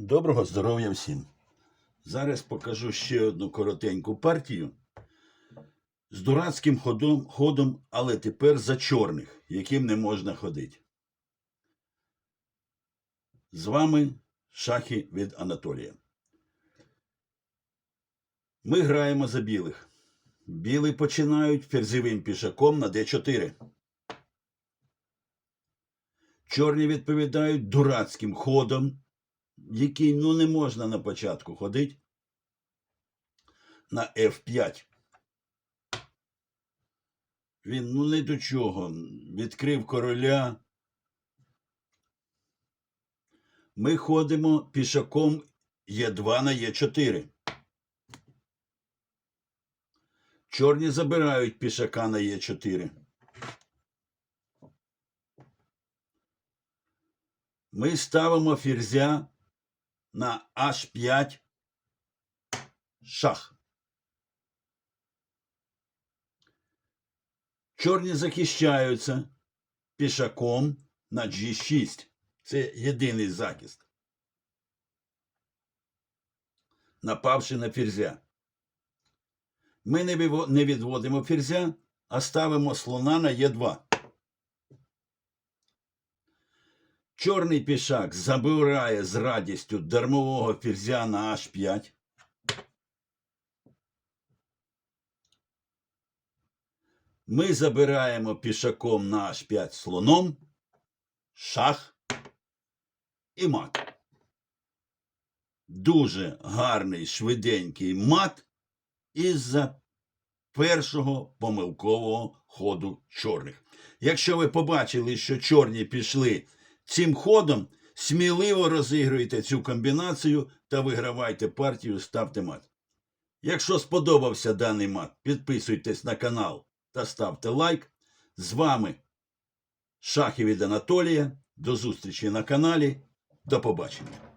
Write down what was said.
Доброго здоров'я всім. Зараз покажу ще одну коротеньку партію з дурацьким ходом, ходом, але тепер за чорних, яким не можна ходити. З вами шахи від Анатолія. Ми граємо за білих. Білі починають ферзевим пішаком на d4. Чорні відповідають дурацьким ходом, який ну не можна на початку ходити, на F5. Він ну не до чого. Відкрив короля. Ми ходимо пішаком Е2 на Е4. Чорні забирають пішака на Е4. Ми ставимо ферзя на H5 шах. Чорні захищаються пішаком на G6. Це єдиний захист. Напавши на ферзя. Ми не відводимо ферзя, а ставимо слона на Е2. Чорний пішак забирає з радістю дармового ферзя на H5. Ми забираємо пішаком на H5 слоном, шах і мат. Дуже гарний швиденький мат із-за першого помилкового ходу чорних. Якщо ви побачили, що чорні пішли цим ходом, сміливо розігруйте цю комбінацію та вигравайте партію, ставте мат. Якщо сподобався даний мат, підписуйтесь на канал та ставте лайк. З вами Шахів від Анатолія. До зустрічі на каналі. До побачення.